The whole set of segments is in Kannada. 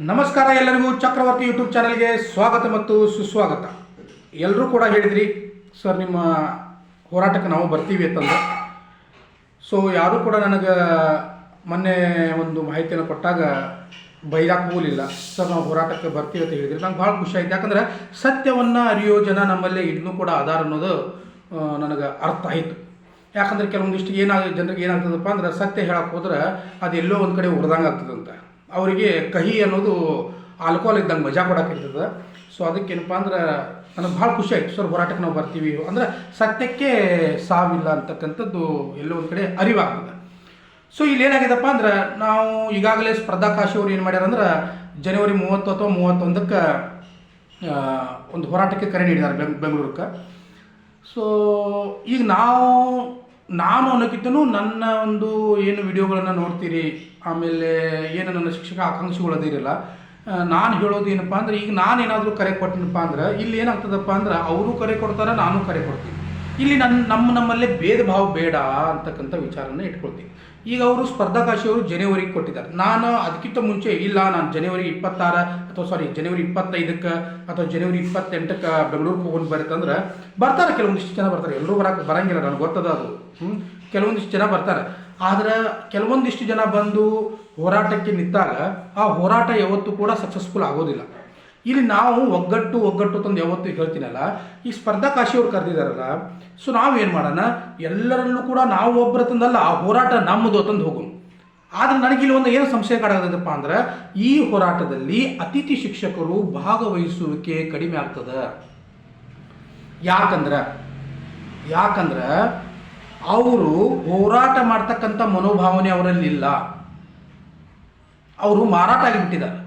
ನಮಸ್ಕಾರ ಎಲ್ಲರಿಗೂ ಚಕ್ರವರ್ತಿ ಯೂಟ್ಯೂಬ್ ಚಾನಲ್ಗೆ ಸ್ವಾಗತ ಮತ್ತು ಸುಸ್ವಾಗತ. ಎಲ್ಲರೂ ಕೂಡ ಹೇಳಿದ್ರಿ ಸರ್ ನಿಮ್ಮ ಹೋರಾಟಕ್ಕೆ ನಾವು ಬರ್ತೀವಿ ಅಂತಂದು. ಸೊ ಯಾರೂ ಕೂಡ ನನಗೆ ಮೊನ್ನೆ ಒಂದು ಮಾಹಿತಿಯನ್ನು ಕೊಟ್ಟಾಗ ಬೈದಾಕ್ ಹೋಗಲಿಲ್ಲ ಸರ್ ನಾವು ಹೋರಾಟಕ್ಕೆ ಬರ್ತೀವಿ ಅಂತ ಹೇಳಿದ್ರಿ. ನಂಗೆ ಭಾಳ ಖುಷಿ ಆಯ್ತು. ಯಾಕಂದ್ರೆ ಸತ್ಯವನ್ನು, ಅರಿಯೋ ಜನ ನಮ್ಮಲ್ಲಿ ಇನ್ನೂ ಕೂಡ ಆಧಾರ ಅನ್ನೋದು ನನಗೆ ಅರ್ಥ ಆಯಿತು. ಯಾಕಂದ್ರೆ ಕೆಲವೊಂದಿಷ್ಟು ಏನಾಗ, ಜನರಿಗೆ ಏನಾಗ್ತದಪ್ಪ ಅಂದ್ರೆ ಸತ್ಯ ಹೇಳಕ್ಕೆ ಹೋದ್ರೆ ಅದೆಲ್ಲೋ ಒಂದು ಕಡೆ ಉರ್ದಂಗೆ ಆಗ್ತದಂತ. ಅವರಿಗೆ ಕಹಿ ಅನ್ನೋದು ಆಲ್ಕೋಹಾಲ್ ಇದ್ದಂಗೆ ಮಜಾ ಕೊಡೋಕ್ಕಿರ್ತದೆ ಸೊ ಅದಕ್ಕೇನಪ್ಪ ಅಂದ್ರೆ ನನಗೆ ಭಾಳ ಖುಷಿ ಆಯ್ತು. ಸರ್ ಹೋರಾಟಕ್ಕೆ ನಾವು ಬರ್ತೀವಿ. ಅಂದ್ರೆ ಸತ್ಯಕ್ಕೆ ಸಾವಿಲ್ಲ ಅಂತಕ್ಕಂಥದ್ದು ಎಲ್ಲೋ ಒಂದು ಕಡೆ ಅರಿವಾಗ್ತದೆ. ಸೊ ಇಲ್ಲಿ ಏನಾಗಿದೆಪ್ಪ ಅಂದ್ರೆ ನಾವು ಈಗಾಗಲೇ ಸ್ಪರ್ಧಾ ಕಾಶಿ ಅವ್ರು ಏನು ಮಾಡ್ಯಾರ ಅಂದ್ರೆ ಜನವರಿ ಮೂವತ್ತು ಅಥವಾ ಮೂವತ್ತೊಂದಕ್ಕೆ ಒಂದು ಹೋರಾಟಕ್ಕೆ ಕರೆ ನೀಡಿದ್ದಾರೆ ಬೆಂಗ್ ಬೆಂಗಳೂರಕ್ಕೆ. ಸೊ ಈಗ ನಾವು, ನಾನು ಅನ್ನೋಕ್ಕಿಂತನೂ ನನ್ನ ಒಂದು ಏನು ವಿಡಿಯೋಗಳನ್ನು ನೋಡ್ತೀರಿ ಆಮೇಲೆ ಏನು ನನ್ನ ಶಿಕ್ಷಕ ಆಕಾಂಕ್ಷಿಗಳದಿರಲ್ಲ ನಾನು ಹೇಳೋದು ಏನಪ್ಪ ಅಂದ್ರೆ, ಈಗ ನಾನು ಏನಾದರೂ ಕರೆ ಕೊಟ್ಟನಪ್ಪ ಅಂದ್ರೆ, ಇಲ್ಲಿ ಏನಾಗ್ತದಪ್ಪ ಅಂದ್ರೆ, ಅವರು ಕರೆ ಕೊಡ್ತಾರೆ, ನಾನು ಕರೆ ಕೊಡ್ತೀನಿ. ಇಲ್ಲಿ ನನ್ನ ನಮ್ಮ ನಮ್ಮಲ್ಲೇ ಭೇದ ಭಾವ ಬೇಡ ಅಂತಕ್ಕಂಥ ವಿಚಾರನ ಇಟ್ಕೊಳ್ತೀನಿ. ಈಗ ಅವರು ಸ್ಪರ್ಧಾಕಾಶಿಯವರು ಜನವರಿಗೆ ಕೊಟ್ಟಿದ್ದಾರೆ. ನಾನು ಅದಕ್ಕಿಂತ ಮುಂಚೆ ಇಲ್ಲ, ನಾನು ಜನವರಿ ಇಪ್ಪತ್ತಾರ ಅಥವಾ ಸಾರಿ ಜನವರಿ ಇಪ್ಪತ್ತೈದಕ್ಕೆ ಅಥವಾ ಜನವರಿ ಇಪ್ಪತ್ತೆಂಟಕ್ಕೆ ಬೆಂಗಳೂರಿಗೆ ಹೋಗೋದು ಬರುತ್ತಂದ್ರೆ ಬರ್ತಾರೆ ಕೆಲವೊಂದಿಷ್ಟು ಜನ ಬರ್ತಾರೆ. ಎಲ್ಲರೂ ಬರಕ್ಕೆ ಬರಂಗಿಲ್ಲ, ನನಗೆ ಗೊತ್ತದ ಅದು. ಹ್ಞೂ ಕೆಲವೊಂದಿಷ್ಟು ಜನ ಬರ್ತಾರೆ. ಆದ್ರೆ ಕೆಲವೊಂದಿಷ್ಟು ಜನ ಬಂದು ಹೋರಾಟಕ್ಕೆ ನಿಂತಾಗ ಆ ಹೋರಾಟ ಯಾವತ್ತೂ ಕೂಡ ಸಕ್ಸಸ್ಫುಲ್ ಆಗೋದಿಲ್ಲ. ಇಲ್ಲಿ ನಾವು ಒಗ್ಗಟ್ಟು ಒಗ್ಗಟ್ಟು ತಂದು ಯಾವತ್ತೂ ಹೇಳ್ತೀನಲ್ಲ, ಈ ಸ್ಪರ್ಧಾ ಕಾಶಿಯವ್ರು ಕರೆದಿದ್ದಾರಲ್ಲ ಸೊ ನಾವು ಏನು ಮಾಡೋಣ? ಎಲ್ಲರಲ್ಲೂ ಕೂಡ ನಾವು ಒಬ್ಬರ ತಂದಲ್ಲ, ಆ ಹೋರಾಟ ನಮ್ಮದು ತಂದು ಹೋಗೋಣ. ಆದ್ರೆ ನನಗಿಲ್ಲಿ ಒಂದು ಏನು ಸಂಶಯ ಕಾಡೋದಪ್ಪ ಅಂದ್ರೆ, ಈ ಹೋರಾಟದಲ್ಲಿ ಅತಿಥಿ ಶಿಕ್ಷಕರು ಭಾಗವಹಿಸುವಿಕೆ ಕಡಿಮೆ ಆಗ್ತದೆ. ಯಾಕಂದ್ರೆ ಯಾಕಂದ್ರೆ ಅವರು ಹೋರಾಟ ಮಾಡ್ತಕ್ಕಂಥ ಮನೋಭಾವನೆ ಅವರಲ್ಲಿಲ್ಲ. ಅವರು ಮಾರಾಟ ಆಗಿಬಿಟ್ಟಿದ್ದಾರೆ.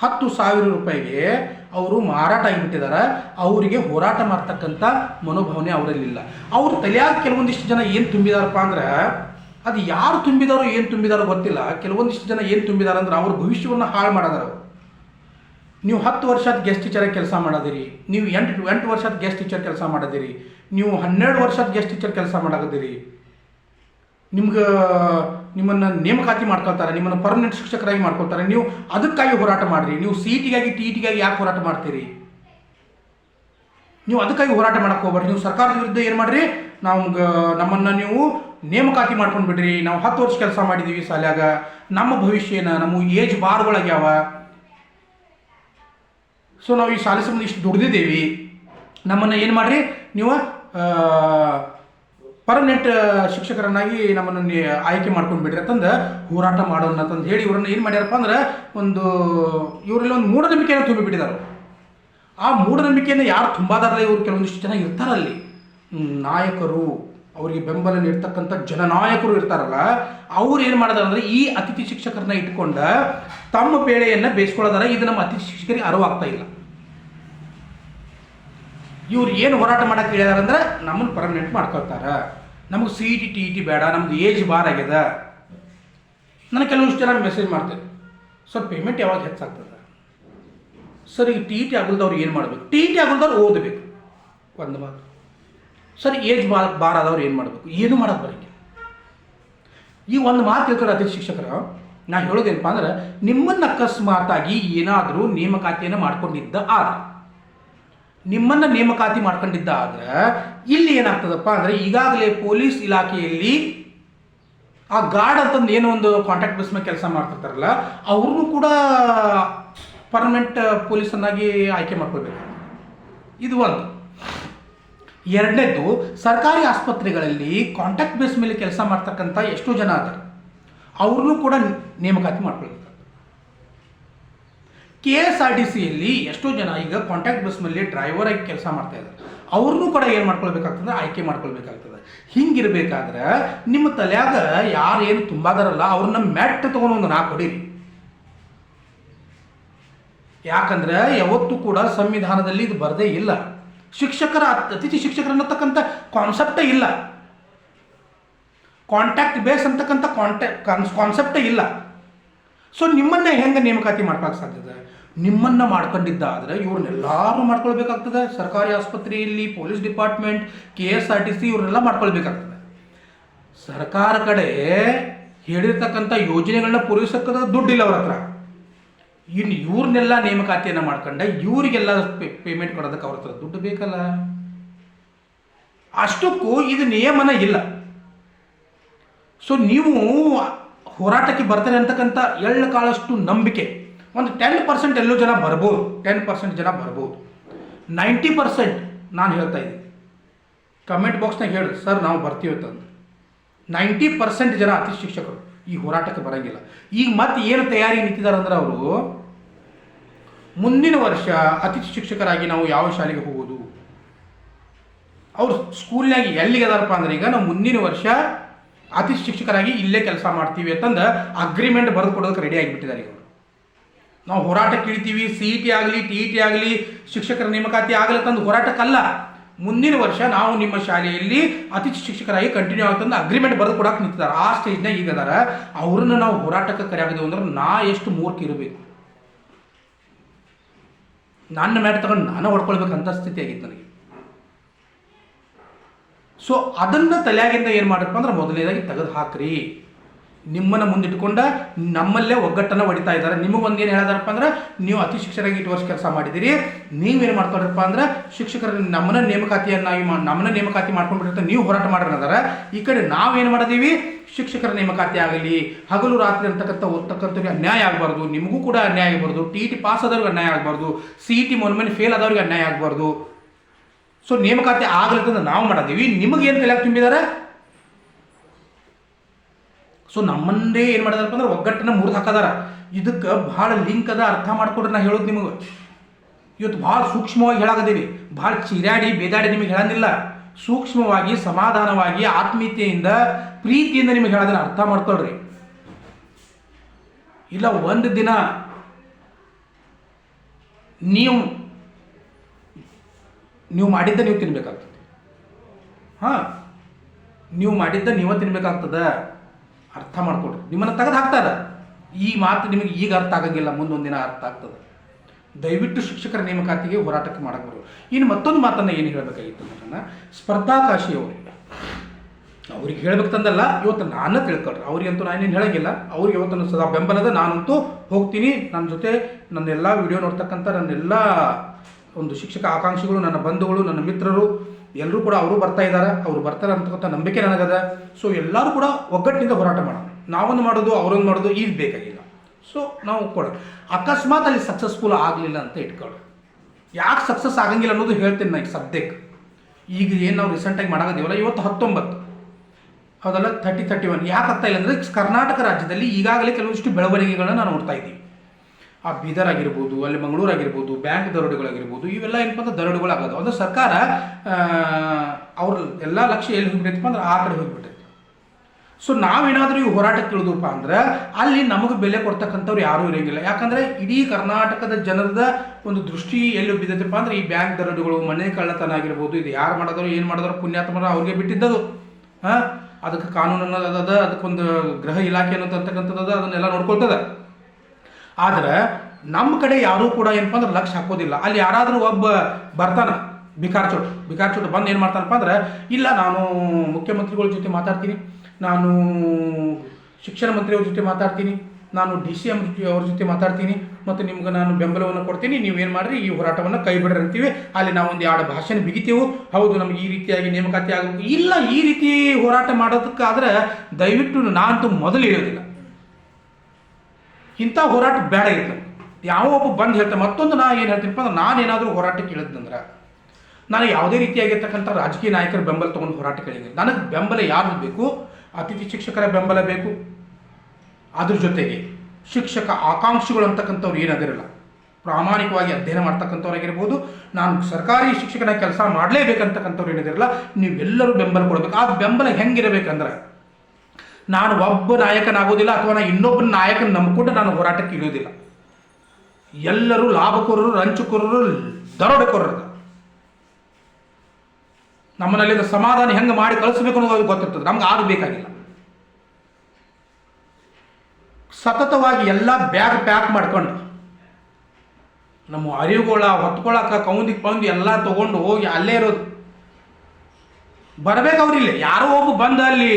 ಹತ್ತು ಸಾವಿರ ರೂಪಾಯಿಗೆ ಅವರು ಮಾರಾಟ ಆಗಿಬಿಟ್ಟಿದ್ದಾರೆ. ಅವರಿಗೆ ಹೋರಾಟ ಮಾಡ್ತಕ್ಕಂಥ ಮನೋಭಾವನೆ ಅವರಲ್ಲಿಲ್ಲ. ಅವ್ರ ತಲೆಯಾಗ ಕೆಲವೊಂದಿಷ್ಟು ಜನ ಏನು ತುಂಬಿದಾರಪ್ಪ ಅಂದ್ರೆ, ಅದು ಯಾರು ತುಂಬಿದಾರೋ ಏನು ತುಂಬಿದಾರೋ ಗೊತ್ತಿಲ್ಲ. ಕೆಲವೊಂದಿಷ್ಟು ಜನ ಏನು ತುಂಬಿದಾರಂದ್ರೆ ಅವ್ರ ಭವಿಷ್ಯವನ್ನು ಹಾಳು ಮಾಡಿದಾರೆ ನೀವು ಹತ್ತು ವರ್ಷದ ಗೆಸ್ಟ್ ಟೀಚರ್ ಕೆಲಸ ಮಾಡೋದಿರಿ, ನೀವು ಎಂಟು ಎಂಟು ವರ್ಷದ ಗೆಸ್ಟ್ ಟೀಚರ್ ಕೆಲಸ ಮಾಡೋದಿರಿ, ನೀವು ಹನ್ನೆರಡು ವರ್ಷದ ಗೆಸ್ಟ್ ಟೀಚರ್ ಕೆಲಸ ಮಾಡೋದಿರಿ. ನಿಮ್ಗೆ, ನಿಮ್ಮನ್ನು ನೇಮಕಾತಿ ಮಾಡ್ಕೊಳ್ತಾರೆ, ನಿಮ್ಮನ್ನು ಪರ್ಮನೆಂಟ್ ಶಿಕ್ಷಕರಾಗಿ ಮಾಡ್ಕೊಳ್ತಾರೆ. ನೀವು ಅದಕ್ಕಾಗಿ ಹೋರಾಟ ಮಾಡಿರಿ. ನೀವು ಸಿ ಟಿಗಾಗಿ ಟಿ ಟಿಗಾಗಿ ಯಾಕೆ ಹೋರಾಟ ಮಾಡ್ತೀರಿ? ನೀವು ಅದಕ್ಕಾಗಿ ಹೋರಾಟ ಮಾಡಕ್ಕೆ ಹೋಗ್ಬೇಡ್ರಿ. ನೀವು ಸರ್ಕಾರದ ವಿರುದ್ಧ ಏನು ಮಾಡಿರಿ? ನಮ್ಗೆ ನಮ್ಮನ್ನು ನೀವು ನೇಮಕಾತಿ ಮಾಡ್ಕೊಂಡು ಬಿಡ್ರಿ ನಾವು ಹತ್ತು ವರ್ಷ ಕೆಲಸ ಮಾಡಿದ್ದೀವಿ ಶಾಲ್ಯಾಗ ನಮ್ಮ ಭವಿಷ್ಯನ, ನಮ್ಮ ಏಜ್ ಬಾರ್ಗಳಾಗ್ಯಾವ ಸೊ ನಾವು ಈ ಶಾಲೆ ಸಂಬಂಧ ಇಷ್ಟು ದುಡ್ದಿದ್ದೀವಿ. ನಮ್ಮನ್ನು ಏನು ಮಾಡ್ರಿ? ನೀವು ಪರ್ಮನೆಂಟ್ ಶಿಕ್ಷಕರನ್ನಾಗಿ ನಮ್ಮನ್ನು ಆಯ್ಕೆ ಮಾಡ್ಕೊಂಡು ಬಿಡ್ರಿ ಅಂತಂದು ಹೋರಾಟ ಮಾಡೋಣ ಅಂತಂದು ಹೇಳಿ ಇವ್ರನ್ನ ಏನು ಮಾಡ್ಯಾರಪ್ಪ ಅಂದ್ರೆ ಒಂದು, ಇವರಲ್ಲಿ ಒಂದು ಮೂಢನಂಬಿಕೆಯನ್ನು ತುಂಬಿಬಿಟ್ಟಿದ್ದಾರೆ ಆ ಮೂಢನಂಬಿಕೆಯನ್ನು ಯಾರು ತುಂಬಾದಾರಲ್ಲ ಇವರು? ಕೆಲವೊಂದಿಷ್ಟು ಜನ ಇರ್ತಾರಲ್ಲಿ ನಾಯಕರು, ಅವರಿಗೆ ಬೆಂಬಲ ನೀಡ್ತಕ್ಕಂಥ ಜನನಾಯಕರು ಇರ್ತಾರಲ್ಲ, ಅವ್ರು ಏನು ಮಾಡಿದಾರೆ ಅಂದರೆ ಈ ಅತಿಥಿ ಶಿಕ್ಷಕರನ್ನ ಇಟ್ಕೊಂಡ ತಮ್ಮ ಬೇಳೆಯನ್ನು ಬೇಯಿಸ್ಕೊಳ್ಳೋದಾರ ಇದು ನಮ್ಮ ಅತಿಥಿ ಶಿಕ್ಷಕರಿಗೆ ಅರಿವಾಗ್ತಾ ಇಲ್ಲ. ಇವ್ರು ಏನು ಹೋರಾಟ ಮಾಡಕ್ಕೆ ಹೇಳಿದಾರೆ ಅಂದ್ರೆ ನಮ್ಮನ್ನು ಪರ್ಮನೆಂಟ್ ಮಾಡ್ಕೊಳ್ತಾರ. ನಮಗೆ C E T T E T ಬೇಡ ನಮ್ದು ಏಜ್ ಬಾರ್ ಆಗ್ಯದ. ನಾನು ಕೆಲವೊಂದಿಷ್ಟು ಜನ ಮೆಸೇಜ್ ಮಾಡ್ತೇನೆ. ಸರ್ ಪೇಮೆಂಟ್ ಯಾವಾಗ ಹೆಚ್ಚಾಗ್ತದೆ? ಸರ್, ಈಗ ಟಿ ಟಿ ಆಗಲ್ದವ್ರು ಏನು ಮಾಡಬೇಕು? ಟಿ ಟಿ ಆಗಲ್ದವ್ರು ಓದಬೇಕು. ಒಂದು ಮಾತು. ಸರ್ ಏಜ್ ಬಾರ್ ಬಾರ್ ಆದವ್ರು ಏನು ಮಾಡಬೇಕು? ಏನು ಮಾಡೋದು ಬರೀ ಈ ಒಂದು ಮಾತು ಹೇಳ್ತಾರೆ ಅತಿಥಿ ಶಿಕ್ಷಕರು. ನಾ ಹೇಳೋದೇನಪ್ಪ ಅಂದ್ರೆ ನಿಮ್ಮನ್ನು ಅಕಸ್ಮಾತಾಗಿ ಏನಾದರೂ ನೇಮಕಾತಿಯನ್ನು ಮಾಡ್ಕೊಂಡಿದ್ದ ಆದ. ನಿಮ್ಮನ್ನು ನೇಮಕಾತಿ ಮಾಡ್ಕೊಂಡಿದ್ದ ಆದ್ರೆ ಇಲ್ಲಿ ಏನಾಗ್ತದಪ್ಪ ಅಂದರೆ ಈಗಾಗಲೇ ಪೊಲೀಸ್ ಇಲಾಖೆಯಲ್ಲಿ ಆ ಗಾರ್ಡ್ ಅಂತಂದು ಏನೋ ಒಂದು ಕಾಂಟ್ಯಾಕ್ಟ್ ಬೇಸ್ ಮೇಲೆ ಕೆಲಸ ಮಾಡ್ತಿರ್ತಾರಲ್ಲ ಅವ್ರನ್ನೂ ಕೂಡ ಪರ್ಮನೆಂಟ್ ಪೊಲೀಸನ್ನಾಗಿ ಆಯ್ಕೆ ಮಾಡ್ಕೊಳ್ಬೇಕು. ಇದು ಒಂದು. ಎರಡನೇದು ಸರ್ಕಾರಿ ಆಸ್ಪತ್ರೆಗಳಲ್ಲಿ ಕಾಂಟ್ಯಾಕ್ಟ್ ಬೇಸ್ ಮೇಲೆ ಕೆಲಸ ಮಾಡ್ತಕ್ಕಂಥ ಎಷ್ಟೋ ಜನ ಅದಾರೆ ಅವ್ರನ್ನೂ ಕೂಡ ನೇಮಕಾತಿ ಮಾಡ್ಕೊಳ್ಬೇಕು. ಕೆ ಎಸ್ ಆರ್ ಟಿ ಸಿಯಲ್ಲಿ ಎಷ್ಟೋ ಜನ ಈಗ ಕಾಂಟ್ಯಾಕ್ಟ್ ಬಸ್ನಲ್ಲಿ ಡ್ರೈವರ್ ಆಗಿ ಕೆಲಸ ಮಾಡ್ತಾ ಇದ್ದಾರೆ. ಅವ್ರನ್ನೂ ಕೂಡ ಏನು ಮಾಡ್ಕೊಳ್ಬೇಕಾಗ್ತದೆ? ಆಯ್ಕೆ ಮಾಡ್ಕೊಳ್ಬೇಕಾಗ್ತದೆ. ಹಿಂಗಿರಬೇಕಾದ್ರೆ ನಿಮ್ಮ ತಲೆಯಾಗ ಯಾರು ಏನು ತುಂಬಾದಾರಲ್ಲ, ಅವ್ರನ್ನ ಮ್ಯಾಟ್ ತೊಗೊಂಡು ಒಂದು ನಾಲ್ಕು ಹೊಡೀರಿ. ಯಾಕಂದ್ರೆ ಯಾವತ್ತೂ ಕೂಡ ಸಂವಿಧಾನದಲ್ಲಿ ಇದು ಬರದೇ ಇಲ್ಲ. ಶಿಕ್ಷಕರ, ಅತಿಥಿ ಶಿಕ್ಷಕರನ್ನತಕ್ಕಂಥ ಕಾನ್ಸೆಪ್ಟೇ ಇಲ್ಲ. ಕಾಂಟ್ಯಾಕ್ಟ್ ಬೇಸ್ ಅಂತಕ್ಕಂಥ ಕಾಂಟ್ಯಾಕ್ಟ್ ಕಾನ್ಸೆಪ್ಟೇ ಇಲ್ಲ. ಸೊ ನಿಮ್ಮನ್ನ ಹೆಂಗೆ ನೇಮಕಾತಿ ಮಾಡ್ಕೊಳಕ್ಕೆ ಸಾಧ್ಯತೆ ನಿಮ್ಮನ್ನ ಮಾಡ್ಕೊಂಡಿದ್ದಾದ್ರೆ ಇವ್ರನ್ನೆಲ್ಲರೂ ಮಾಡ್ಕೊಳ್ಬೇಕಾಗ್ತದೆ. ಸರ್ಕಾರಿ ಆಸ್ಪತ್ರೆಯಲ್ಲಿ, police department, K S R T C ಇವ್ರನ್ನೆಲ್ಲ ಮಾಡ್ಕೊಳ್ಬೇಕಾಗ್ತದೆ. ಸರ್ಕಾರ ಕಡೆ ಹೇಳಿರ್ತಕ್ಕಂಥ ಯೋಜನೆಗಳನ್ನ ಪೂರೈಸಕ್ಕದ ದುಡ್ಡಿಲ್ಲ ಅವ್ರ ಹತ್ರ. ಇನ್ನು ಇವ್ರನ್ನೆಲ್ಲ ನೇಮಕಾತಿಯನ್ನು ಮಾಡ್ಕೊಂಡ ಇವರಿಗೆಲ್ಲ ಪೇಮೆಂಟ್ ಕೊಡೋದಕ್ಕೆ ಅವ್ರ ಹತ್ರ ದುಡ್ಡು ಬೇಕಲ್ಲ. ಅಷ್ಟಕ್ಕೂ ಇದು ನಿಯಮನ ಇಲ್ಲ. ಸೊ ನೀವು ಹೋರಾಟಕ್ಕೆ ಬರ್ತಾರೆ ಅಂತಕ್ಕಂಥ ಎಳ್ಳು ಕಾಳಷ್ಟು ನಂಬಿಕೆ. ಒಂದು ಟೆನ್ ಪರ್ಸೆಂಟ್ ಎಲ್ಲೋ ಜನ ಬರ್ಬೋದು. ಟೆನ್ ಪರ್ಸೆಂಟ್ ಜನ ಬರ್ಬೋದು. ನೈಂಟಿ ಪರ್ಸೆಂಟ್ ನಾನು ಹೇಳ್ತಾ ಇದ್ದೀನಿ. ಕಮೆಂಟ್ ಬಾಕ್ಸ್ನಾಗ ಹೇಳಿ. ಸರ್, ನಾವು ಬರ್ತೀವಿ ಅಂತಂದು. ನೈಂಟಿ ಪರ್ಸೆಂಟ್ ಜನ ಅತಿ ಶಿಕ್ಷಕರು ಈ ಹೋರಾಟಕ್ಕೆ ಬರೋಂಗಿಲ್ಲ. ಈಗ ಮತ್ತೆ ಏನು ತಯಾರಿ ನಿಂತಿದ್ದಾರೆ ಅಂದ್ರೆ ಅವರು, ಮುಂದಿನ ವರ್ಷ ಅತಿಥಿ ಶಿಕ್ಷಕರಾಗಿ ನಾವು ಯಾವ ಶಾಲೆಗೆ ಹೋಗೋದು? ಅವ್ರು ಸ್ಕೂಲ್ನಾಗ ಎಲ್ಲಿಗೆ ಅದಾರಪ್ಪ ಅಂದ್ರೆ ಈಗ ನಾವು ಮುಂದಿನ ವರ್ಷ ಅತಿಥಿ ಶಿಕ್ಷಕರಾಗಿ ಇಲ್ಲೇ ಕೆಲಸ ಮಾಡ್ತೀವಿ ಅಂತಂದು ಅಗ್ರಿಮೆಂಟ್ ಬರೆದು ಕೊಡೋದಕ್ಕೆ ರೆಡಿ ಆಗಿಬಿಟ್ಟಿದ್ದಾರೆ ಇವರು. ನಾವು ಹೋರಾಟಕ್ಕೆ ಇಳಿತೀವಿ ಸಿ ಇ ಟಿ ಆಗಲಿ ಟಿ ಇ ಟಿ ಆಗಲಿ, ಶಿಕ್ಷಕರ ನೇಮಕಾತಿ ಆಗಲಿ ತಂದು ಹೋರಾಟಕ್ಕಲ್ಲ. ಮುಂದಿನ ವರ್ಷ ನಾವು ನಿಮ್ಮ ಶಾಲೆಯಲ್ಲಿ ಅತಿಥಿ ಶಿಕ್ಷಕರಾಗಿ ಕಂಟಿನ್ಯೂ ಆಗ್ತಂದು ಅಗ್ರಿಮೆಂಟ್ ಬರೆದು ಕೊಡಕ್ಕೆ ನಿಂತಿದ್ದಾರೆ. ಆ ಸ್ಟೇಜ್ನಾಗ ಈಗ ಅದಾರ. ಅವ್ರನ್ನ ನಾವು ಹೋರಾಟಕ್ಕೆ ಕರೆಯಾಗಿದ್ದೇವೆ ಅಂದ್ರೆ ನಾ ಎಷ್ಟು ಮೂರ್ಖ ಇರಬೇಕು. ನನ್ನ ಮ್ಯಾಟ್ ತಗೊಂಡು ನಾನು ಹೊಡ್ಕೊಳ್ಬೇಕಂತ ಸ್ಥಿತಿ ಆಗಿತ್ತು ನನಗೆ. ಸೊ ಅದನ್ನು ತಲೆಯಾಗಿಂದ ಏನು ಮಾಡಪ್ಪ ಅಂದ್ರೆ ಮೊದಲನೇದಾಗಿ ತೆಗೆದು ಹಾಕ್ರಿ. ನಿಮ್ಮನ್ನು ಮುಂದಿಟ್ಕೊಂಡ ನಮ್ಮಲ್ಲೇ ಒಗ್ಗಟ್ಟನ್ನು ಹೊಡಿತಾ ಇದ್ದಾರೆ. ನಿಮಗೆ ಒಂದೇನು ಏನು ಹೇಳಿದಾರಪ್ಪ ಅಂದ್ರೆ, ನೀವು ಅತಿ ಶಿಕ್ಷಕರಾಗಿ ಇಟ್ಟು ವರ್ಷ ಕೆಲಸ ಮಾಡಿದಿರಿ. ನೀವೇನು ಮಾಡ್ತಾರಪ್ಪ ಅಂದ್ರೆ, ಶಿಕ್ಷಕರ ನಮ್ಮನ್ನ ನೇಮಕಾತಿಯನ್ನಾಗಿ ನಮ್ಮನ್ನ ನೇಮಕಾತಿ ಮಾಡ್ಕೊಂಡ್ಬಿಟ್ಟಿರ್ತಾರೆ. ನೀವು ಹೋರಾಟ ಮಾಡಿರೋದಾರ ಈ ಕಡೆ ನಾವೇನು ಮಾಡಿದೀವಿ, ಶಿಕ್ಷಕರ ನೇಮಕಾತಿ ಆಗಲಿ, ಹಗಲು ರಾತ್ರಿ ಅಂತಕ್ಕಂಥ ಓದ್ತಕ್ಕಂಥವ್ರಿಗೆ ಅನ್ಯಾಯ ಆಗಬಾರ್ದು. ನಿಮಗೂ ಕೂಡ ಅನ್ಯಾಯ ಆಗಬಾರ್ದು. ಟಿ ಟಿ ಪಾಸ್ ಆದವ್ರಿಗೆ ಅನ್ಯಾಯ ಆಗಬಾರ್ದು. ಸಿ ಇ ಟಿ ಮೊನ್ಮೇಲೆ ಫೇಲ್ ಆದವ್ರಿಗೆ ಅನ್ಯಾಯ ಆಗಬಾರ್ದು. ಸೊ ನೇಮಕಾತಿ ಆಗಲಿಕ್ಕಂದ್ರೆ ನಾವು ಮಾಡಿದೀವಿ ಏನು ತಲೆಯಾಗಿ ತುಂಬಿದ್ದಾರೆ ಸೊ ನಮ್ಮನ್ನೇ ಏನು ಮಾಡಿದಾರಪ್ಪ ಅಂದ್ರೆ ಒಗ್ಗಟ್ಟನ್ನ ಮುರಿದು ಹಾಕದಾರ. ಇದಕ್ಕೆ ಭಾಳ ಲಿಂಕ್ ಅದ, ಅರ್ಥ ಮಾಡ್ಕೊಡ್ರಿ ನಾ ಹೇಳೋದು ನಿಮಗೆ. ಇವತ್ತು ಭಾಳ ಸೂಕ್ಷ್ಮವಾಗಿ ಹೇಳಾಕದೀವಿ ಭಾಳ ಚಿರಾಡಿ, ಬೇದಾಡಿ ನಿಮಗೆ ಹೇಳಂಗಿಲ್ಲ. ಸೂಕ್ಷ್ಮವಾಗಿ, ಸಮಾಧಾನವಾಗಿ, ಆತ್ಮೀಯತೆಯಿಂದ, ಪ್ರೀತಿಯಿಂದ ನಿಮಗೆ ಹೇಳೋದನ್ನ ಅರ್ಥ ಮಾಡ್ಕೊಳ್ರಿ. ಇಲ್ಲ, ಒಂದು ದಿನ ನೀವು ನೀವು ಮಾಡಿದ್ದ ನೀವು ತಿನ್ಬೇಕಾಗ್ತದೆ. ಹಾಂ, ನೀವು ಮಾಡಿದ್ದ ನೀವೇ ತಿನ್ಬೇಕಾಗ್ತದ. ಅರ್ಥ ಮಾಡ್ಕೊಡ್ರಿ ನಿಮ್ಮನ್ನು ತೆಗೆದು ಹಾಕ್ತಾರ ಈ ಮಾತು ನಿಮಗೆ ಈಗ ಅರ್ಥ ಆಗಂಗಿಲ್ಲ, ಮುಂದೊಂದು ದಿನ ಅರ್ಥ ಆಗ್ತದೆ. ದಯವಿಟ್ಟು ಶಿಕ್ಷಕರ ನೇಮಕಾತಿಗೆ ಹೋರಾಟಕ್ಕೆ ಮಾಡಕ್ಕೆ ಬರೋದು ಇನ್ನು ಮತ್ತೊಂದು ಮಾತನ್ನು ಏನು ಹೇಳಬೇಕಾಗಿತ್ತು ನನ್ನ ಸ್ಪರ್ಧಾಕಾಶಿ ಅವರಿಗೆ ಅವ್ರಿಗೆ ಹೇಳ್ಬೇಕು ತಂದಲ್ಲ, ಇವತ್ತು ನಾನು ತಿಳ್ಕೊಳ್ರಿ. ಅವರಿಗಂತೂ ನಾನು ಏನು ಹೇಳಂಗಿಲ್ಲ. ಅವ್ರಿಗೆ ಇವತ್ತು ಸದಾ ಬೆಂಬಲದ ನಾನಂತೂ ಹೋಗ್ತೀನಿ. ನನ್ನ ಜೊತೆ ನನ್ನೆಲ್ಲ ವಿಡಿಯೋ ನೋಡ್ತಕ್ಕಂಥ, ನನ್ನೆಲ್ಲ ಒಂದು ಶಿಕ್ಷಕ ಆಕಾಂಕ್ಷಿಗಳು, ನನ್ನ ಬಂಧುಗಳು, ನನ್ನ ಮಿತ್ರರು, ಎಲ್ಲರೂ ಕೂಡ ಅವರು ಬರ್ತಾ ಇದ್ದಾರೆ ಅವರು ಬರ್ತಾರೆ ಅಂತಕ್ಕಂಥ ನಂಬಿಕೆ ನನಗದ. ಸೊ ಎಲ್ಲರೂ ಕೂಡ ಒಗ್ಗಟ್ಟಿನಿಂದ ಹೋರಾಟ ಮಾಡೋಣ. ನಾವೊಂದು ಮಾಡೋದು, ಅವರೊಂದು ಮಾಡೋದು ಈಗ ಬೇಕಾಗಿಲ್ಲ. ಸೊ ನಾವು ಕೊಡ ಅಕಸ್ಮಾತ್ ಅಲ್ಲಿ ಸಕ್ಸಸ್ಫುಲ್ ಆಗಲಿಲ್ಲ ಅಂತ ಇಟ್ಕೊಳ್ಳಿ ಯಾಕೆ ಸಕ್ಸಸ್ ಆಗಂಗಿಲ್ಲ ಅನ್ನೋದು ಹೇಳ್ತೀನಿ ನಾನು ಈಗ ಸದ್ಯಕ್ಕೆ. ಈಗ ಏನು ನಾವು ರೀಸೆಂಟಾಗಿ ಮಾಡೋದಿವಲ್ಲ ಇವತ್ತು ಹತ್ತೊಂಬತ್ತು. ಹೌದಲ್ಲ? ಥರ್ಟಿ ಥರ್ಟಿ ಒನ್ ಯಾಕೆ ಆಗ್ತಾ ಇಲ್ಲ ಅಂದರೆ, ಕರ್ನಾಟಕ ರಾಜ್ಯದಲ್ಲಿ ಈಗಾಗಲೇ ಕೆಲವೊಂದಿಷ್ಟು ಬೆಳವಣಿಗೆಗಳನ್ನ ನಾವು ನೋಡ್ತಾ ಇದ್ದೀವಿ ಆ ಬೀದರ್ ಆಗಿರ್ಬೋದು, ಅಲ್ಲಿ ಮಂಗಳೂರು ಆಗಿರ್ಬೋದು, ಬ್ಯಾಂಕ್ ದರೋಡೆಗಳಾಗಿರ್ಬೋದು, ಇವೆಲ್ಲ ಏನಪ್ಪ ಅಂದ್ರೆ ದರೋಡೆಗಳಾಗೋದು. ಅಂದ್ರೆ ಸರ್ಕಾರ ಅವ್ರ ಎಲ್ಲ ಲಕ್ಷ್ಯ ಎಲ್ಲಿ ಹೋಗ್ಬಿಟ್ಟೈತಪ್ಪ ಅಂದ್ರೆ ಆ ಕಡೆ ಹೋಗ್ಬಿಟ್ಟೈತೆ ಸೊ ನಾವೇನಾದರೂ ಈ ಹೋರಾಟಕ್ಕೆ ಇಳಿದಪ್ಪ ಅಂದ್ರೆ ಅಲ್ಲಿ ನಮಗೆ ಬೆಲೆ ಕೊಡ್ತಕ್ಕಂಥವ್ರು ಯಾರೂ ಇರೋಂಗಿಲ್ಲ. ಯಾಕಂದ್ರೆ ಇಡೀ ಕರ್ನಾಟಕದ ಜನರದ ಒಂದು ದೃಷ್ಟಿ ಎಲ್ಲಿ ಬಿದ್ದೈತಪ್ಪ ಅಂದ್ರೆ ಈ ಬ್ಯಾಂಕ್ ದರೋಡೆಗಳು, ಮನೆ ಕಳ್ಳತನ ಆಗಿರ್ಬೋದು, ಇದು ಯಾರು ಮಾಡಿದ್ರು, ಏನು ಮಾಡಿದ್ರು ಪುಣ್ಯಾತ್ಮರ ಅವ್ರಿಗೆ ಬಿಟ್ಟಿದ್ದದು. ಹಾಂ? ಅದಕ್ಕೆ ಕಾನೂನು ಅನ್ನೋದು ಅದದ ಅದಕ್ಕೊಂದು ಗೃಹ ಇಲಾಖೆ ಅನ್ನೋದು ಅಂತಕ್ಕಂಥದ್ದು ಅದ, ಅದನ್ನೆಲ್ಲ ನೋಡ್ಕೊಳ್ತದೆ. ಆದ್ರೆ ನಮ್ಮ ಕಡೆ ಯಾರೂ ಕೂಡ ಏನಪ್ಪ ಅಂದ್ರೆ ಲಕ್ಷ ಹಾಕೋದಿಲ್ಲ. ಅಲ್ಲಿ ಯಾರಾದರೂ ಒಬ್ಬ ಬರ್ತಾನೆ, ಬಿಕಾರ್ ಚೋಟ್ ಬಿಕಾರ್ ಚೋಟ್ ಬಂದು ಏನು ಮಾಡ್ತಾನಪ್ಪ ಅಂದ್ರೆ, ಇಲ್ಲ ನಾನು ಮುಖ್ಯಮಂತ್ರಿಗಳ ಜೊತೆ ಮಾತಾಡ್ತೀನಿ, ನಾನು ಶಿಕ್ಷಣ ಮಂತ್ರಿಯವ್ರ ಜೊತೆ ಮಾತಾಡ್ತೀನಿ, ನಾನು ಡಿ ಸಿ ಎಂ ಅವ್ರ ಜೊತೆ ಮಾತಾಡ್ತೀನಿ, ಮತ್ತು ನಿಮ್ಗೆ ನಾನು ಬೆಂಬಲವನ್ನು ಕೊಡ್ತೀನಿ ನೀವೇನು ಮಾಡಿರಿ, ಈ ಹೋರಾಟವನ್ನು ಕೈ ಬಿಡ್ರಿ ಅಂತೀವಿ. ಅಲ್ಲಿ ನಾವೊಂದು ಎರಡು ಭಾಷೆನ ಬಿಗಿತೀವು. ಹೌದು, ನಮ್ಗೆ ಈ ರೀತಿಯಾಗಿ ನೇಮಕಾತಿ ಆಗಬೇಕು. ಇಲ್ಲ, ಈ ರೀತಿ ಹೋರಾಟ ಮಾಡೋದಕ್ಕಾದ್ರೆ ದಯವಿಟ್ಟು ನಾನಂತೂ ಮೊದಲು ಇಳಿಯೋದಿಲ್ಲ ಇಂಥ ಹೋರಾಟ ಬೇಡ ಇತ್ತು ಯಾವ ಒಬ್ಬ ಬಂದು ಹೇಳ್ತಾರೆ ಮತ್ತೊಂದು ನಾ ಏನು ಹೇಳ್ತೀನಪ್ಪ ಅಂದ್ರೆ ನಾನೇನಾದರೂ ಹೋರಾಟಕ್ಕೆ ಇಳಿದ್ನಂದ್ರೆ ನಾನು ಯಾವುದೇ ರೀತಿಯಾಗಿರ್ತಕ್ಕಂಥ ರಾಜಕೀಯ ನಾಯಕರ ಬೆಂಬಲ ತೊಗೊಂಡು ಇಳಿದಿಲ್ಲ ನನಗೆ ಬೆಂಬಲ ಯಾರು ಬೇಕು? ಅತಿಥಿ ಶಿಕ್ಷಕರ ಬೆಂಬಲ ಬೇಕು? ಅದ್ರ ಜೊತೆಗೆ ಶಿಕ್ಷಕ ಆಕಾಂಕ್ಷಿಗಳು ಅಂತಕ್ಕಂಥವ್ರು ಏನಾದಿರಲ್ಲ ಪ್ರಾಮಾಣಿಕವಾಗಿ ಅಧ್ಯಯನ ಮಾಡ್ತಕ್ಕಂಥವ್ರಾಗಿರ್ಬೋದು ನಾನು ಸರ್ಕಾರಿ ಶಿಕ್ಷಕನ ಕೆಲಸ ಮಾಡಲೇಬೇಕಂತಕ್ಕಂಥವ್ರು ಏನಿದಿರಲ್ಲ ನೀವೆಲ್ಲರೂ ಬೆಂಬಲ ಕೊಡಬೇಕು. ಆ ಬೆಂಬಲ ಹೆಂಗಿರಬೇಕಂದ್ರೆ ನಾನು ಒಬ್ಬ ನಾಯಕನಾಗೋದಿಲ್ಲ ಅಥವಾ ನಾನು ಇನ್ನೊಬ್ಬನ ನಾಯಕನ ನಂಬಿಕೊಂಡು ನಾನು ಹೋರಾಟಕ್ಕೆ ಇಳಿಯೋದಿಲ್ಲ ಎಲ್ಲರೂ ಲಾಭಕೋರರು, ರಂಚುಕೋರರು, ದರೋಡೆಕೋರರು. ನಮ್ಮನಲ್ಲಿ ಸಮಾಧಾನ ಹೆಂಗೆ ಮಾಡಿ ಕಳಿಸ್ಬೇಕು ಅನ್ನೋದು ಗೊತ್ತಿರ್ತದೆ. ನಮ್ಗೆ ಆರು ಬೇಕಾಗಿಲ್ಲ. ಸತತವಾಗಿ ಎಲ್ಲ ಬ್ಯಾಗ್ ಪ್ಯಾಕ್ ಮಾಡ್ಕೊಂಡು ನಮ್ಮ ಅರಿವುಗಳ ಹೊತ್ಕೊಳಕ ಕೌಂದಿಗೆ ಪೌಂದಿ ಎಲ್ಲ ತೊಗೊಂಡು ಹೋಗಿ ಅಲ್ಲೇ ಇರೋದು. ಬರಬೇಕು ಅವ್ರಿಲ್ಲ ಯಾರೋ ಒಬ್ಬ ಬಂದು ಅಲ್ಲಿ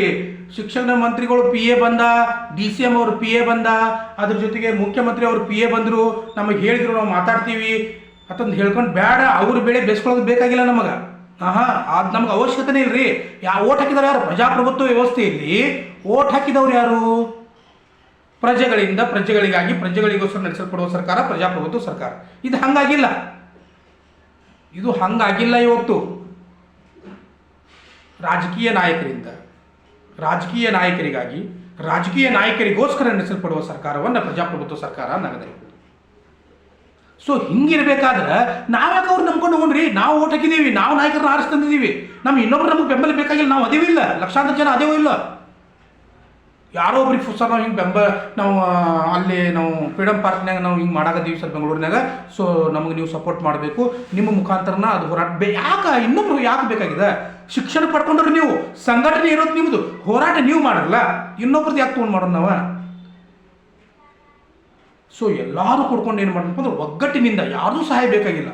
ಶಿಕ್ಷಣ ಮಂತ್ರಿಗಳು ಪಿ ಎ ಬಂದ ಡಿ ಸಿ ಎಂ ಅವರು ಪಿ ಎ ಬಂದ, ಅದ್ರ ಜೊತೆಗೆ ಮುಖ್ಯಮಂತ್ರಿ ಅವರು ಪಿ ಎ ಬಂದರು, ನಮಗೆ ಹೇಳಿದ್ರು ನಾವು ಮಾತಾಡ್ತೀವಿ ಅಂತಂದು ಹೇಳ್ಕೊಂಡು ಬೇಡ ಅವ್ರ ಬೆಳೆ ಬೆಸ್ಕೊಳ್ಳೋದು ಬೇಕಾಗಿಲ್ಲ ನಮಗೆ. ಆಹಾ ಅದು ನಮ್ಗೆ ಅವಶ್ಯಕತೆನೇ ಇಲ್ರಿ. ಯಾವ ಓಟ್ ಹಾಕಿದವ್ರು ಯಾರು? ಪ್ರಜಾಪ್ರಭುತ್ವ ವ್ಯವಸ್ಥೆಯಲ್ಲಿ ಓಟ್ ಹಾಕಿದವ್ರು ಯಾರು? ಪ್ರಜೆಗಳಿಂದ ಪ್ರಜೆಗಳಿಗಾಗಿ ಪ್ರಜೆಗಳಿಗೋಸ್ಕರ ನಡೆಸಲ್ಪಡುವ ಸರ್ಕಾರ ಪ್ರಜಾಪ್ರಭುತ್ವ ಸರ್ಕಾರ. ಇದು ಹಂಗಾಗಿಲ್ಲ. ಇದು ಹಂಗಾಗಿಲ್ಲ ಇವತ್ತು. ರಾಜಕೀಯ ನಾಯಕರಿಂದ. ರಾಜಕೀಯ ನಾಯಕರಿಗಾಗಿ, ರಾಜಕೀಯ ನಾಯಕರಿಗೋಸ್ಕರ ನಡೆಸಲ್ಪಡುವ ಸರ್ಕಾರವನ್ನು ಪ್ರಜಾಪ್ರಭುತ್ವ ಸರ್ಕಾರ ನಗದೆ ಸೊ ಹಿಂಗಿರ್ಬೇಕಾದ್ರೆ ನಾವ್ಯಾಕೆ ಅವ್ರು ನಂಬ್ಕೊಂಡು ಹೋಗ್ರಿ? ನಾವು ಓಟ್ ಹಾಕಿದ್ದೀವಿ ನಾವು ನಾಯಕರನ್ನ ಆರಿಸ್ತಂದಿದ್ದೀವಿ ನಮ್ಗೆ ಇನ್ನೊಬ್ರು ನಮ್ಗೆ ಬೆಂಬಲ ಬೇಕಾಗಿಲ್ಲ, ನಾವು ಅದೇವಿಲ್ಲ ಲಕ್ಷಾಂತರ ಜನ ಅದೇವೂ ಇಲ್ಲ ಯಾರೋ ಒಬ್ರಿಗೆ ಸರ್ ನಾವು ಹಿಂಗೆ ಬೆಂಬ, ನಾವು ಅಲ್ಲಿ ನಾವು ಫ್ರೀಡಮ್ ಪಾರ್ಕ್ನಾಗ ನಾವು ಹಿಂಗೆ ಮಾಡಾಕತ್ತೀವಿ ಸರ್ ಬೆಂಗಳೂರಿನಾಗ ಸೊ ನಮಗೆ ನೀವು ಸಪೋರ್ಟ್ ಮಾಡಬೇಕು. ನಿಮ್ಮ ಮುಖಾಂತರನ ಅದು ಹೋರಾಟ ಬೇ, ಯಾಕೆ ಇನ್ನೊಬ್ರು ಯಾಕೆ ಬೇಕಾಗಿದೆ? ಶಿಕ್ಷಣ ಪಡ್ಕೊಂಡ್ರೆ ನೀವು, ಸಂಘಟನೆ ಇರೋದು ನಿಮ್ಮದು ಹೋರಾಟ ನೀವು ಮಾಡಲ್ಲ ಇನ್ನೊಬ್ರದ್ದು ಯಾಕೆ ತೊಗೊಂಡು ಮಾಡೋಣ ನಾವು? ಸೊ ಎಲ್ಲರೂ ಕೊಡ್ಕೊಂಡು ಏನು ಮಾಡಬೇಕು ಅಂದ್ರೆ ಒಗ್ಗಟ್ಟಿನಿಂದ ಯಾರೂ ಸಹಾಯ ಬೇಕಾಗಿಲ್ಲ.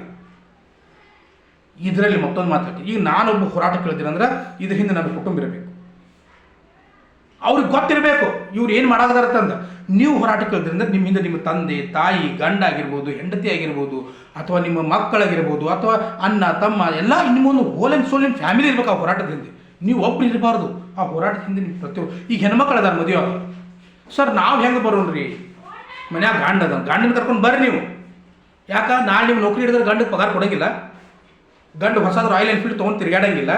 ಇದರಲ್ಲಿ ಮತ್ತೊಂದು ಮಾತಾಡ್ತೀನಿ. ಈಗ ನಾನೊಬ್ಬ ಹೋರಾಟ ಕೇಳ್ತೀನಿ ಅಂದ್ರೆ, ಇದ್ರ ಹಿಂದೆ ನನ್ನ ಕುಟುಂಬ ಇರಬೇಕು. ಅವ್ರಿಗೆ ಗೊತ್ತಿರಬೇಕು, ಇವ್ರು ಏನು ಮಾಡೋದಾರತ್ತಂದ ನೀವು ಹೋರಾಟ ಕೇಳಿದ್ರಿಂದ ನಿಮ್ಮ ಹಿಂದೆ ನಿಮ್ಮ ತಂದೆ, ತಾಯಿ ಗಂಡ ಆಗಿರ್ಬೋದು ಹೆಂಡತಿ ಆಗಿರ್ಬೋದು, ಅಥವಾ ನಿಮ್ಮ ಮಕ್ಕಳಾಗಿರ್ಬೋದು, ಅಥವಾ ಅಣ್ಣ, ತಮ್ಮ, ಎಲ್ಲ ನಿಮ್ಮೊಂದು ಹೋಲನ್ ಸೋಲಿನ ಫ್ಯಾಮಿಲಿ ಇರ್ಬೇಕು ಆ ಹೋರಾಟದಿಂದ ನೀವು ಒಬ್ರು ಇರಬಾರ್ದು ಆ ಹೋರಾಟದಿಂದ ನಿಮ್ಮ ಪ್ರತಿಯೊಬ್ಬರು ಈಗ ಹೆಣ್ಮಕ್ಳು ಅದಾರ ಮದುವೆ. ಸರ್ ನಾವು ಹೆಂಗೆ ಬರೋಣ್ರಿ? ಮನ್ಯಾಗ ಗಂಡ ಅದ ಗಂಡನ ಕರ್ಕೊಂಡು ಬರ್ರಿ ನೀವು. ಯಾಕ? ನಾಳೆ ನಿಮ್ಮ ನೌಕರಿ ಹಿಡಿದ್ರೆ ಗಂಡಕ್ಕೆ ಪಗಾರ ಕೊಡೋಂಗಿಲ್ಲ. ಗಂಡು ಹೊಸದು ರಾಯಲ್ ಎನ್ಫೀಲ್ಡ್ ತೊಗೊಂಡು ತಿರುಗಾಡಂಗಿಲ್ಲ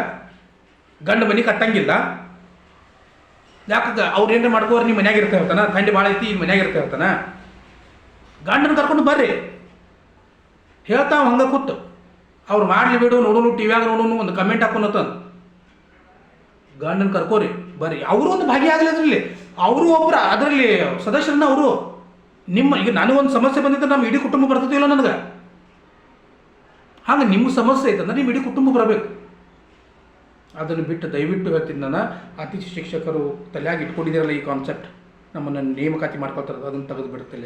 ಗಂಡು ಮನೆ ಕಟ್ಟಂಗಿಲ್ಲ. ಯಾಕೆ ಅವ್ರು ಏನಾರ ಮಾಡ್ಕೋರು ನಿಮ್ಮ ಮನ್ಯಾಗ ಇರ್ತಾ ಇರ್ತಾನ ಥಂಡಿ ಭಾಳ ಐತಿ ಈ ಮನ್ಯಾಗ ಇರ್ತಾ ಇರ್ತಾನ. ಗಂಡನ ಕರ್ಕೊಂಡು ಬರ್ರಿ. ಹೇಳ್ತಾವ ಹಂಗೆ ಕೂತು. ಅವ್ರು ಮಾಡಲಿ ಬಿಡು, ನೋಡೋನು ಟಿವ್ಯಾಗ ನೋಡೋನು, ಒಂದು ಕಮೆಂಟ್ ಹಾಕೋನತ್ತ ಗಂಡನ ಕರ್ಕೋರಿ, ಬರ್ರಿ. ಅವರು ಒಂದು ಭಾಗಿಯಾಗಲಿ ಅದರಲ್ಲಿ. ಅವರು ಒಬ್ಬರು ಅದರಲ್ಲಿ ಸದಸ್ಯರನ್ನ ಅವರು. ನಿಮ್ಮ, ಈಗ ನನಗೊಂದು ಸಮಸ್ಯೆ ಬಂದಿದ್ದರೆ ನಮ್ಮ ಇಡೀ ಕುಟುಂಬ ಬರ್ತದಿಲ್ಲ ನನಗೆ? ಹಾಗೆ ನಿಮ್ಮ ಸಮಸ್ಯೆ ಐತಂದ್ರೆ ನಿಮ್ಮ ಇಡೀ ಕುಟುಂಬ ಬರಬೇಕು. ಅದನ್ನು ಬಿಟ್ಟು ದಯವಿಟ್ಟು ಹೇಳ್ತೀನಿ ನಾನು. ಅತಿಥಿ ಶಿಕ್ಷಕರು ತಲೆಯಾಗಿ ಇಟ್ಕೊಂಡಿದ್ದೀರಲ್ಲ ಈ ಕಾನ್ಸೆಪ್ಟ್ ನಮ್ಮನ್ನು ನೇಮಕಾತಿ ಮಾಡ್ಕೊಳ್ತಾರೆ ಅದನ್ನು ತೆಗೆದು ಬಿಡುತ್ತಲ್ಲ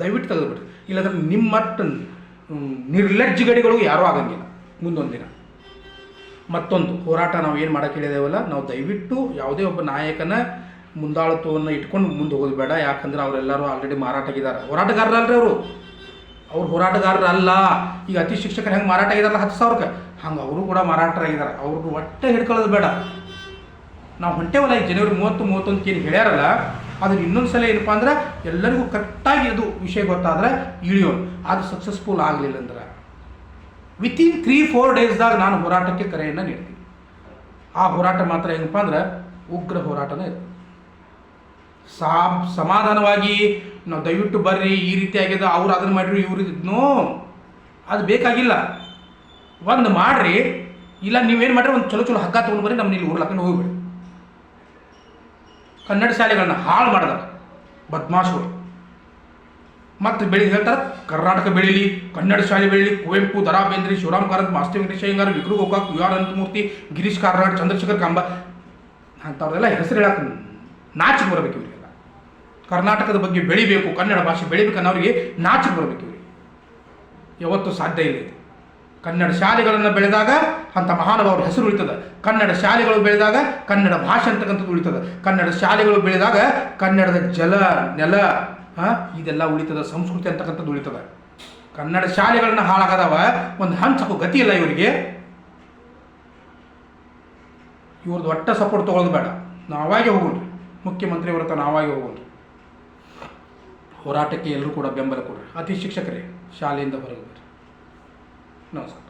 ದಯವಿಟ್ಟು ತೆಗೆದು ಬಿಡ್ರಿ ಇಲ್ಲಾಂದ್ರೆ ನಿಮ್ಮ ಮಟ್ಟ ನಿರ್ಲಜ್ಜಗಡಿಗಳು ಯಾರೂ ಆಗಂಗಿಲ್ಲ. ಮುಂದೊಂದು ದಿನ. ಮತ್ತೊಂದು, ಹೋರಾಟ ನಾವು ಏನು ಮಾಡಕ್ಕೆ ಹೇಳಿದೇವಲ್ಲ ನಾವು ದಯವಿಟ್ಟು ಯಾವುದೇ ಒಬ್ಬ ನಾಯಕನ ಮುಂದಾಳತ್ವವನ್ನು ಇಟ್ಕೊಂಡು ಮುಂದೆ ಹೋಗೋದು ಬೇಡ. ಯಾಕಂದ್ರೆ ಅವರೆಲ್ಲರೂ ಆಲ್ರೆಡಿ ಮಾರಾಟ ಆಗಿದ್ದಾರೆ. ಹೋರಾಟಗಾರರಲ್ರಿ ಅವರು. ಅವ್ರು ಹೋರಾಟಗಾರರಲ್ಲ. ಈಗ ಅತಿ ಶಿಕ್ಷಕರು ಹೆಂಗೆ ಮಾರಾಟ ಆಗಿದಾರಲ್ಲ ಹತ್ತು ಸಾವಿರಕ್ಕೆ? ಹಂಗೆ ಅವರು ಕೂಡ ಮಾರಾಟರಾಗಿದ್ದಾರೆ ಅವ್ರಿಗೂ ಒಟ್ಟೆ ಹಿಡ್ಕೊಳ್ಳೋದು ಬೇಡ. ನಾವು ಹೊಂಟೇವಲ್ಲ ಈ ಜನವರಿ ಮೂವತ್ತು ಮೂವತ್ತೊಂದಕ್ಕೆ ಏನು ಹೇಳ್ಯಾರಲ್ಲ, ಅದನ್ನು ಇನ್ನೊಂದು ಸಲ ಏನಪ್ಪ ಅಂದ್ರೆ ಎಲ್ಲರಿಗೂ ಕರೆಕ್ಟಾಗಿ ಅದು ವಿಷಯ ಗೊತ್ತಾದ್ರೆ ಇಳಿಯೋ. ಅದು ಸಕ್ಸಸ್ಫುಲ್ ಆಗಲಿಲ್ಲ ಅಂದ್ರೆ. ವಿತಿನ್ ತ್ರೀ ಫೋರ್ ಡೇಸ್ದಾಗ ನಾನು ಹೋರಾಟಕ್ಕೆ ಕರೆಯನ್ನು ನೀಡ್ತೀನಿ. ಆ ಹೋರಾಟ ಮಾತ್ರ ಏನಪ್ಪ ಅಂದ್ರೆ ಉಗ್ರ ಹೋರಾಟನೇ ಇರುತ್ತೆ ಸಾ ಸಮಾಧಾನವಾಗಿ ನಾವು ದಯವಿಟ್ಟು ಬರ್ರಿ, ಈ ರೀತಿ ಆಗ್ಯದ, ಅವ್ರು ಅದನ್ನು ಮಾಡಿರಿ ಇವ್ರು ಅದು ಬೇಕಾಗಿಲ್ಲ. ಒಂದು ಮಾಡ್ರಿ. ಇಲ್ಲ, ನೀವೇನು ಮಾಡ್ರಿ, ಒಂದು ಚಲೋ ಚಲೋ ಹಗ್ಗ ತೊಗೊಂಡು ಬರ್ರಿ, ನಮ್ಮನ್ನ ಇಲ್ಲಿ ಊರ್ಲಾಕೊಂಡು ಹೋಗ್ಬಿಡಿ ಕನ್ನಡ ಶಾಲೆಗಳನ್ನ ಹಾಳು ಮಾಡಿದಾರೆ ಬದ್ಮಾಶರು. ಮತ್ತು ಬೆಳಿ ಹೇಳ್ತಾರೆ, ಕರ್ನಾಟಕ ಬೆಳೀಲಿ, ಕನ್ನಡ ಶಾಲೆ ಬೆಳೀಲಿ, ಕುವೆಂಪು ದರಾ ಬೇಂದ್ರಿ ಶಿವರಾಮ್ ಕಾರಂತ್, ಮಾಸ್ತಿ ವೆಂಕಟೇಶ ಅಯ್ಯಂಗಾರ್ ವಿಕ್ರು ಗೋಕಾಕ್, ಯು ಆರ್ ಅನಂತಮೂರ್ತಿ, ಗಿರೀಶ್ ಕಾರ್ನಾಡ್, ಚಂದ್ರಶೇಖರ್ ಕಂಬ ಅಂಥವ್ರೆಲ್ಲ ಹೆಸರು ಹೇಳಕ್ಕೆ ನಾಚಿಕೆ ಬರಬೇಕು ಇವರಿಗೆಲ್ಲ ಕರ್ನಾಟಕದ ಬಗ್ಗೆ ಬೆಳಿಬೇಕು, ಕನ್ನಡ ಭಾಷೆ ಬೆಳಿಬೇಕು ಅನ್ನೋರಿಗೆ ನಾಚಿಕೆ ಬರಬೇಕು ಇವರಿಗೆ. ಯಾವತ್ತೂ ಸಾಧ್ಯ ಇಲ್ಲ ಇದು. ಕನ್ನಡ ಶಾಲೆಗಳನ್ನು ಬೆಳೆದಾಗ ಅಂಥ ಮಹಾನುಭಾವರ ಹೆಸರು ಉಳಿತದೆ. ಕನ್ನಡ ಶಾಲೆಗಳು ಬೆಳೆದಾಗ ಕನ್ನಡ ಭಾಷೆ ಅಂತಕ್ಕಂಥದ್ದು ಉಳಿತದೆ. ಕನ್ನಡ ಶಾಲೆಗಳು ಬೆಳೆದಾಗ ಕನ್ನಡದ ಜಲ, ನೆಲ ಇದೆಲ್ಲ ಉಳಿತದ. ಸಂಸ್ಕೃತಿ ಅಂತಕ್ಕಂಥದ್ದು ಉಳಿತದೆ. ಕನ್ನಡ ಶಾಲೆಗಳನ್ನ ಹಾಳಾಗದವ, ಒಂದು ಹಂಚಕ್ಕೂ ಗತಿ ಇಲ್ಲ ಇವರಿಗೆ. ಇವ್ರದ್ದು ಒಟ್ಟ ಸಪೋರ್ಟ್ ತೊಗೊಳ್ಳೋದು ಬೇಡ. ನಾವಾಗೆ ಹೋಗೋಣ್ರಿ ಮುಖ್ಯಮಂತ್ರಿಯವ್ರ ಹತ್ರ ನಾವಾಗೆ ಹೋಗೋಣ್ರಿ ಹೋರಾಟಕ್ಕೆ ಎಲ್ಲರೂ ಕೂಡ ಬೆಂಬಲ ಕೊಡ್ರಿ. ಅತಿ ಶಿಕ್ಷಕರೇ, ಶಾಲೆಯಿಂದ ಹೊರಗೆ ಬರ್ರಿ ನಮಸ್ಕಾರ